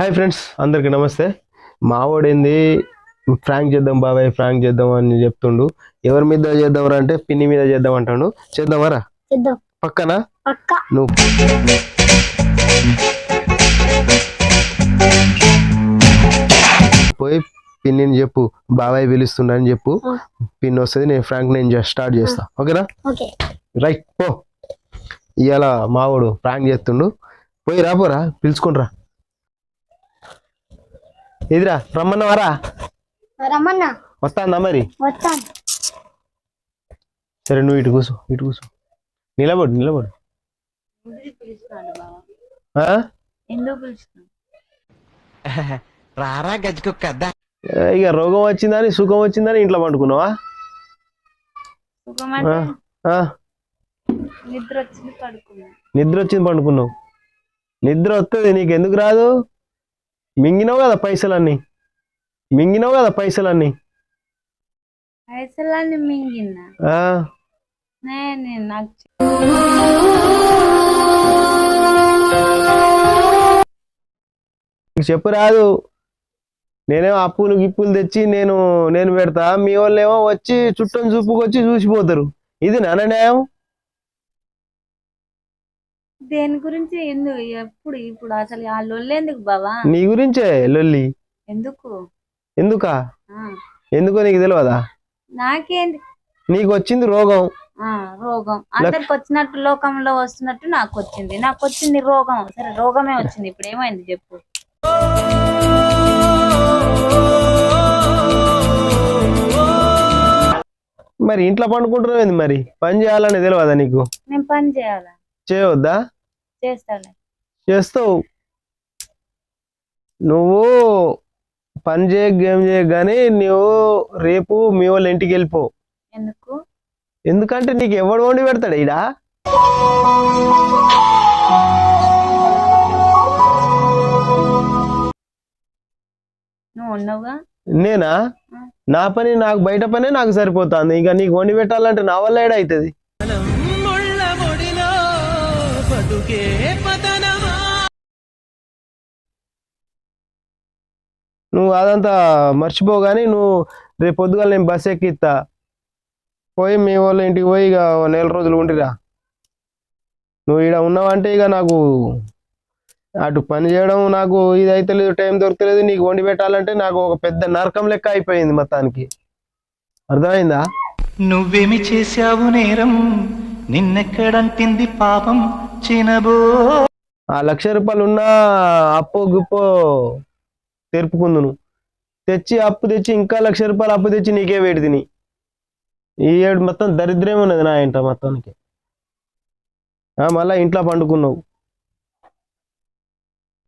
Hi friends అందరికి నమస్తే. మావాడేంది Frank చేద్దాం బాబాయ్ ఫ్రాంక్ చేద్దాం అని చెప్తుండు. ఎవరి మీద చేద్దాంరా అంటే పిన్ని మీద చేద్దాం అంటాడు. చేద్దామరా చేద్దాం. పక్కన? పక్క. నువ్వు. పోయి పిన్నిని చెప్పు బాబాయ్ పిలుస్తుండని చెప్పు. పిన్ వస్తుంది నేను ఫ్రాంక్ నేను స్టార్ట్ చేస్తా. ఓకేనా? ఓకే. రైట్ పో. ఇవాళ మావాడు ప్రాంక్ చేస్తుండు. పోయి రా పోరా పిలుచుకుంట్రా ఇదిరా రమ్మన్నవారా రమ్మన్న. వస్తాందా మరి? వస్తాను సరే నువ్వు ఇటు కూర్చో ఇటు కూర్చో. నిలబడు నిలబడు. ఆ? రారా గజ్జుకుక్క ఏ, ఇక రోగం వచ్చిందని సుఖం వచ్చిందని ఇంట్లో పండుకున్నావా? సుఖం అంటే ఆ? నిద్ర వచ్చింది పడుకున్నా. నిద్ర వచ్చింది పండుకున్నావు. నిద్ర వస్తుంది నీకు ఎందుకు రాదు? మింగినావు కదా పైసలన్నీ? మింగినావు కదా పైసలన్నీ? పైసలన్నీ నాకు నీకు చెప్పు రాదు. నేనేమో అప్పులు గిప్పులు తెచ్చి నేను నేను పెడతా. మీ వాళ్ళేమో వచ్చి చుట్టం చూపుకి వచ్చి చూసిపోతారు. ఇది నాన్న న్యాయం దేని గురించి ఎందుకు ఎప్పుడు ఇప్పుడు అసలు ఆ లొల్లేందుకు బావా? నీ గురించే లొల్లి. ఎందుకు? ఎందుకా? ఆ, ఎందుకో నీకు తెలియదా నాకేంది? నీకు వచ్చింది రోగం. ఆ రోగం. అందరికి వచ్చినట్టు లోకంలో వస్తున్నట్టు నాకు వచ్చింది నాకు వచ్చింది రోగం. సరే రోగమే వచ్చింది. ఇప్పుడు ఏమైంది చెప్పు. మరి ఇంట్లో పండుకుంటున్నావు ఏంది మరి? పని చేయాలని తెలియదా నీకు? నేను పని చేయాలా? చేయవద్దా చేస్తావు. నువ్వు పని చేయక గేమ్ చేయక కానీ నువ్వు రేపు మీ వాళ్ళ ఇంటికి వెళ్ళిపో. ఎందుకు? ఎందుకంటే నీకు ఎవడు వండి పెడతాడు ఈడ? నేనా? నా పని నాకు బయట పనే నాకు సరిపోతుంది. ఇంకా నీకు వండి పెట్టాలంటే నా వల్ల ఏడ నువ్వు అదంతా మర్చిపో కానీ నువ్వు రేపు పొద్దుగాల నేను బస్ ఎక్కిస్తా పోయి మీ వాళ్ళ ఇంటికి పోయి ఇక నెల రోజులు ఉండిరా. నువ్వు ఇక్కడ ఉన్నావంటే ఇక నాకు అటు పని చేయడం నాకు ఇది అయితే లేదు టైం దొరకలేదు నీకు వండి పెట్టాలంటే నాకు ఒక పెద్ద నరకం లెక్క అయిపోయింది మొత్తానికి. అర్థమైందా? నువ్వేమి చేశావు నేరం? నిన్నెక్కడంటింది పాపం? చినబో ఆ లక్ష రూపాయలు ఉన్న అప్పు గుప్పో తెరుపుకుందును తెచ్చి అప్పు తెచ్చి ఇంకా లక్ష రూపాయలు అప్పు తెచ్చి నీకే వేడి తిని. ఈ ఏడు మొత్తం దరిద్రం ఉన్నది నా ఇంట మొత్తానికి. మళ్ళా ఇంట్లో పండుకున్నావు.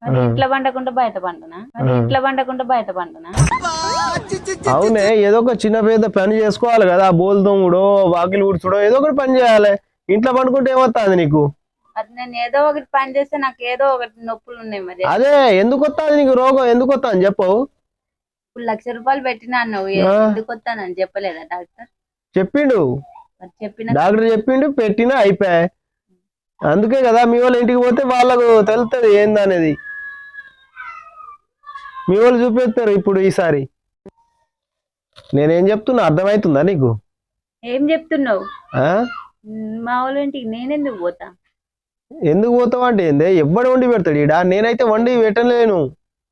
ఇంట్లో పండకుండా బయట పండునా. ఇంట్లో పండకుండా బయట పండునా? అవునే ఏదో ఒక చిన్న పేద పని చేసుకోవాలి కదా బోల్ తోముడో వాకిలి ఊడ్చుడో ఏదో ఒకటి పని చేయాలి. ఇంట్లో పండుకుంటే ఏమొస్తుంది నీకు? అది నేను ఏదో ఒకటి పని చేస్తే నాకు ఏదో ఒకటి నొప్పులు ఉన్నాయి మరి. అదే ఎందుకు వస్తుంది నీకు రోగం? ఎందుకు వస్తుంది చెప్పు ఇప్పుడు లక్ష రూపాయలు పెట్టినా అన్నావు. ఎందుకు వస్తానని చెప్పలేదా డాక్టర్? చెప్పిండు. మరి చెప్పిన డాక్టర్ చెప్పిండు పెట్టినా అయిపోయా. అందుకే కదా మీ వాళ్ళ ఇంటికి పోతే వాళ్ళకు తెలుస్తుంది ఏందనేది. మీ వాళ్ళు చూపిస్తారు ఇప్పుడు ఈసారి. నేనేం చెప్తున్నా? అర్థమవుతుందా నీకు? ఏం చెప్తున్నావు? మా వాళ్ళ ఇంటికి నేనెందుకు పోతా? ఎందుకు పోతావు అంటే ఏందే? ఎవ్వడు వండి పెడతాడు ఈడ? నేనైతే వండి పెట్టలేను.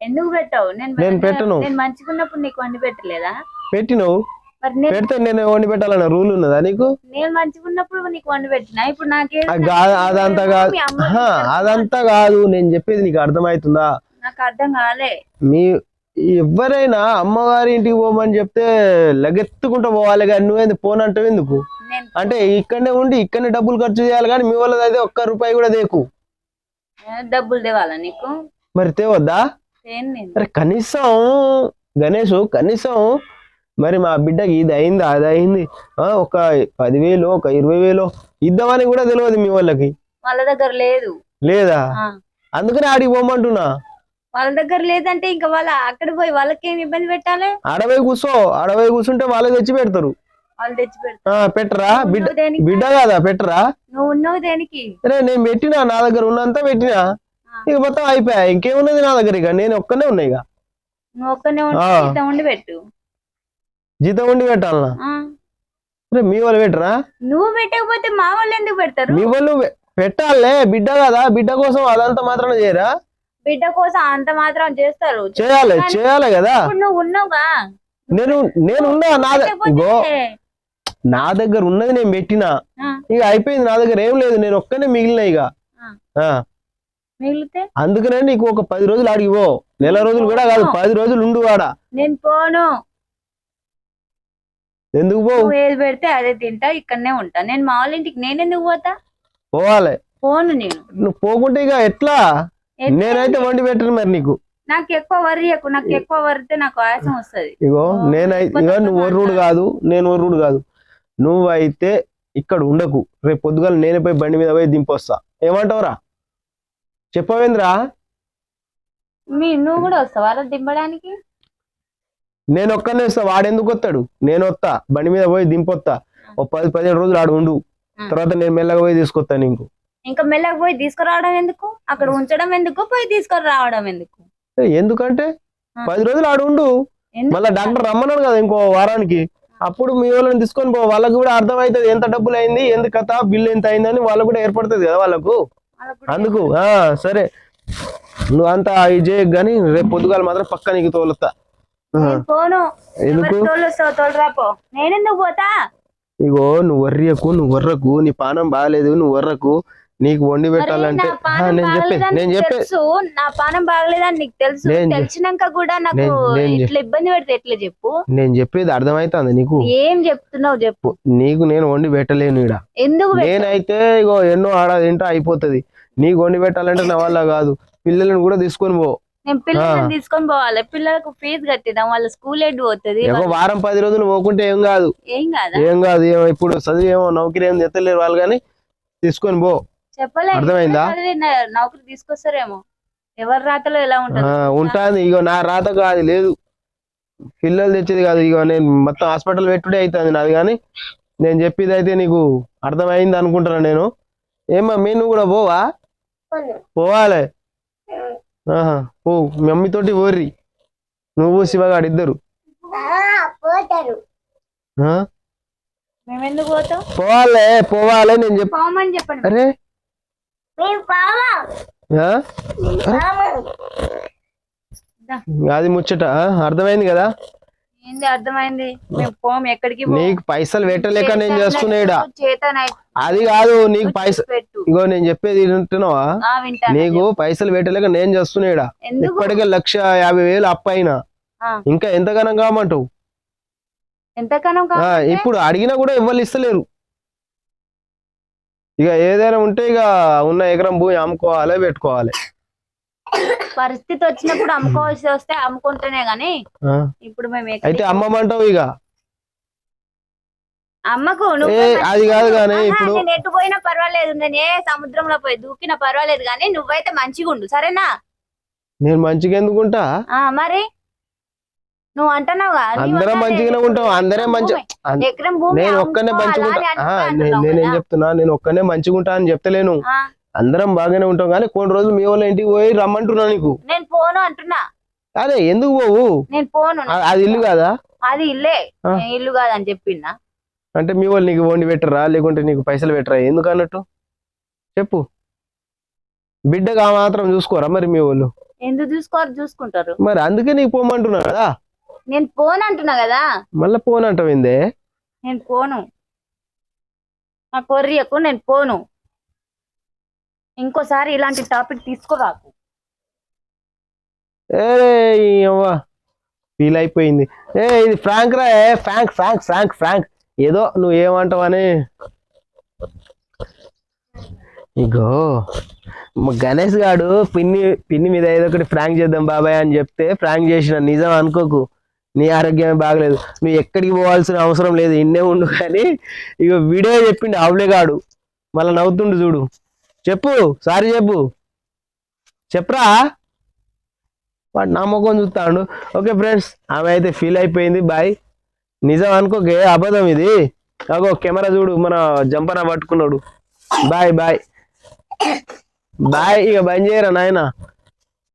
ఎందుకు పెట్టావు? నేను పెట్టను. నేను మంచిగున్నప్పుడు నీకు వండి పెట్టలేదా? పెట్టినవు. పెడితే నేను వండి పెట్టాలన్న రూల్ ఉన్నదా నీకు? నేను మంచిగున్నప్పుడు నీకు వండి పెట్టినా? ఇప్పుడు నాకేం అదంతా కాదు. అదంతా కాదు. నేను చెప్పేది నీకు అర్థమవుతుందా? నాకు అర్థం కాలే. మీ ఎవరైనా అమ్మగారి ఇంటికి పోమని చెప్తే లగెత్తుకుంటూ పోవాలి కానీ నువ్వేంది? పోనంటావు ఎందుకు? అంటే ఇక్కడనే ఉండి ఇక్కడనే డబ్బులు ఖర్చు చేయాలి కానీ మీ వాళ్ళది అయితే ఒక్క రూపాయి కూడా దేకు. డబ్బులు తేవాలా నీకు? మరి తేవద్దా? అరే కనీసం గణేష్ కనీసం మరి మా బిడ్డకి ఇది అయింది అది అయింది. ఒక పదివేలు ఒక ఇరవై వేలు ఇద్దామని కూడా తెలియదు మీ వాళ్ళకి. వాళ్ళ దగ్గర లేదు. లేదా. అందుకని ఆడికి పోమంటున్నా. వాళ్ళ దగ్గర లేదంటే ఇంకా వాళ్ళ అక్కడ పోయి వాళ్ళకేం ఇబ్బంది పెట్టాలి? ఆడవై కూర్చో ఆడవై కూర్చుంటే వాళ్ళే తెచ్చి పెడతారు. పెట్టరా? బిడ్డ కాదా? పెట్టరా? ఉన్నావు నేను పెట్టినా నా దగ్గర ఉన్నంత పెట్టినా. ఇక మొత్తం అయిపోయా. ఇంకేమున్నది నా దగ్గర ఇక? నేను ఒక్కనే ఉన్నా ఇక. జీతం ఉండి పెట్టాలనా? మీ వాళ్ళు పెట్టరా? నువ్వు పెట్టకపోతే మా వాళ్ళు ఎందుకు పెడతారు? మీ వాళ్ళు పెట్టాలే. బిడ్డ కదా. బిడ్డ కోసం అదంతా మాత్రం చేయరా? బిడ్డ కోసం అంత మాత్రం చేస్తారు. చేయాలి. చేయాలి కదా. నువ్వు ఉన్నావుగా. నేను నేను ఉన్నా నా నా దగ్గర ఉన్నది నేను పెట్టినా. ఇక అయిపోయింది నా దగ్గర ఏం లేదు నేను ఒక్కనే మిగిలిన ఇక. ఆ. ఆ, మిగిలితే? అందుకనే నీకు ఒక పది రోజులు ఆడికి పో. నెల రోజులు కూడా కాదు పది రోజులు ఉండు వాడ నేను పోను. ఎందుకు పో? ఏది పెడితే అదే తింటా ఇక్కడనే ఉంటా. నేను మా వాళ్ళ ఇంటికి నేను ఎందుకు పోతా? పోవాలి. పోను నేను. నువ్వు పోకుంటే ఇక ఎట్లా? నేనైతే వండి పెట్టను మరి నీకు. నాకు ఎక్కువ వరియకు నాకు ఎక్కువ వరితే నాకు ఆయాసం వస్తది. ఇగో నేనైతే ఇగో నువ్వు మాట్లాడు. కాదు నేను ఒర్రుడు కాదు. నువ్వైతే ఇక్కడ ఉండకు. రేపు పొద్దుగాల నేనే పోయి బండి మీద పోయి దింపొస్తా. ఏమంటావురా? చెప్పవేంద్రా? నువ్వు కూడా వస్తావా? దింపడానికి? నేను ఒక్కనే వస్తా. వాడెందుకు వస్తాడు నేను వస్తా బండి మీద పోయి దింపొస్తా ఓ పది పదిహేను రోజులు ఆడు ఉండు. తర్వాత నేను మెల్లగా పోయి తీసుకొస్తా నీకు. ఇంకా మెల్లగా పోయి తీసుకురావడం ఎందుకు? అక్కడ ఉంచడం ఎందుకు? పోయి తీసుకొని రావడం ఎందుకు? ఎందుకంటే. పది రోజులు ఆడు ఉండు? మళ్ళీ డాక్టర్ రమ్మన్నాడు కదా ఇంకో వారానికి. అప్పుడు మీ వాళ్ళని తీసుకొని పో. వాళ్ళకి కూడా అర్థమవుతుంది ఎంత డబ్బులు అయింది ఎంత కథ బిల్లు ఎంత అయిందని వాళ్ళకు కూడా ఏర్పడుతుంది కదా వాళ్ళకు. అందుకు ఆ సరే. నువ్వు అంతా ఇది చేయకు కానీ రేపు పొద్దుగాల మాత్రం పక్క నీకు తోలుతా. ఇగో నువ్వు వర్రియకు నువ్వు వర్రకు నీ పానం బాగాలేదు నువ్వు వర్రకు. నీకు వండి పెట్టాలంటే నేను చెప్పే నేను చెప్పే నా పానం బాగలేదని నీకు తెలుసు. తెలిసినాక కూడా నాకు ఇట్లా ఇబ్బంది పెడితే ఎట్లా చెప్పు? నేను చెప్పేది అర్థమవుతుంది నీకు. ఏం చెప్తున్నావు చెప్పు. నీకు నేను వండి పెట్టలేను ఈడ. ఎందుకు నేనైతే ఇగో ఎన్నో ఆడ తింటా అయిపోతుంది. నీకు వండి పెట్టాలంటే నా వల్ల కాదు. పిల్లలను కూడా తీసుకొని పో. నేను పిల్లల్ని తీసుకొని పోవాలి. పిల్లలకు ఫీజు కట్టిద్దాం. వాళ్ళ స్కూల్ ఎడ్ పోతుంది? ఒక వారం పది రోజులు పోకుంటే ఏం కాదు. ఏం కాదా? ఏం కాదు. ఏమో ఇప్పుడు చదివి ఏమో నౌకరీ ఏం తెత్తలేరు వాళ్ళు కానీ తీసుకొని పో. అర్థమైందా? నౌకరీ తీసుకొస్తారేమో. ఎవరి రాతలో ఎలా ఉంటుంది? ఉంటాది. ఇగో నా రాత కాదు లేదు. పిల్లలు తెచ్చేది కాదు. ఇగో నేను మొత్తం హాస్పిటల్ పెట్టుడే అవుతుంది నాది కానీ నేను చెప్పేది అయితే నీకు అర్థమైంది అనుకుంటున్నా నేను. ఏమా మీ నువ్వు కూడా పోవా? పోవాలి? ఆహా పో. మీ మమ్మీతోటి పోర్రి. నువ్వు శివగాడు ఇద్దరు. ఆ? మేము ఎందుకు పోతాం? పోవాలే పోవాలే నేను చెప్ప పోమని చెప్పండి. అరే. అది ముచ్చట? అర్థమైంది కదా? ఏంది అర్థమైంది? మేము పోం ఎక్కడికి పోం. నీకు పైసలు పెట్టలేక నేను చేసుకునేడా చేతనై అది కాదు నీకు పైసలు ఇగో నేను చెప్పేది వింటున్నావా? నీకు పైసలు పెట్టలేక నేను చేస్తున్నాడా ఇప్పటికే లక్ష యాభై వేలు అప్పైన. ఇంకా ఎంతగానం కామంటావు? ఇప్పుడు అడిగినా కూడా ఇవ్వాలి ఇస్తలేరు. ఇక ఏదైనా ఉంటే ఇక ఉన్న ఎకరం భూమి అమ్ముకోవాలి పెట్టుకోవాలి. పరిస్థితి వచ్చినప్పుడు అమ్ముకోవాల్సి వస్తే అమ్ముకుంటేనే గాని ఇప్పుడు మేము అయితే అమ్మమంటావు ఇక? అమ్మకు అది కాదు ఆహా, ఇప్పుడు- నేను ఎటు పోయినా పర్వాలేదు నేను ఏ సముద్రంలో పోయి దూకినా పర్వాలేదు కానీ నువ్వైతే మంచిగా ఉండు సరేనా? నేను మంచిగా ఎందుకుంటా? ఆ మరి? నువ్వు అంటున్నావుగా నీ అందరం మంచిగానే ఉంటాం అందరే మంచి నేను ఒక్కనే మంచిగా అంటున్నావు నేనేం. చెప్తున్నా నేను ఒక్కనే మంచిగా ఉంటా అని చెప్తలేను. అందరం బాగానే ఉంటాం కానీ కొన్ని రోజులు మీ వాళ్ళ ఇంటికి పోయి రమ్మంటున్నా నీకు. నేను పోను అంటున్నా. అదే ఎందుకు పోవు? నేను పోను అది ఇల్లు కాదా? అది ఇల్లే. ఇల్లు కాదని చెప్పిన్నా అంటే మీ వాళ్ళు నీకు వండి పెట్టరా? లేకుంటే నీకు పైసలు పెట్టరా? ఎందుకు అన్నట్టు? చెప్పు. బిడ్డగా మాత్రం చూసుకోరా మరి మీ వాళ్ళు? ఎందుకు చూసుకోరు? చూసుకుంటారు. మరి అందుకే నీకు పోమంటున్నా కదా నేను పోను అంటున్నా కదా? మళ్ళీ పోనంటావిందే నేను పోను నా కొర్రియకు నేను పోను ఇంకోసారి ఇలాంటి టాపిక్ తీసుకురాకు. ఏ అవ్వా ఫీల్ అయిపోయింది. ఏ ఇది ఫ్రాంక్ రా ఏ ఫ్రాంక్ ఫ్రాంక్ ఫ్రాంక్ ఫ్రాంక్. ఏదో నువ్వు ఏమంటావని. ఇగో గణేష్ గాడు పిన్ని పిన్ని మీద ఏదో ఒకటి ఫ్రాంక్ చేద్దాం బాబాయ్ అని చెప్తే ఫ్రాంక్ చేసిన నిజం అనుకోకు. నీ ఆరోగ్యమే బాగలేదు. నువ్వు ఎక్కడికి పోవాల్సిన అవసరం లేదు. ఇన్నే ఉండు కానీ ఇక వీడియో చెప్పిండు ఆవులేగాడు మళ్ళీ నవ్వుతుండు చూడు. చెప్పు సారీ చెప్పు. చెప్పరా? వాడు నా ముఖం చూస్తాడు. ఓకే ఫ్రెండ్స్ ఆమె అయితే ఫీల్ అయిపోయింది. బాయ్ నిజం అనుకోకే అబద్ధం ఇది. అగో కెమెరా చూడు మన జంపన పట్టుకున్నాడు. బాయ్ బాయ్ బాయ్ ఇక బంద్ చేయరా నాయనా?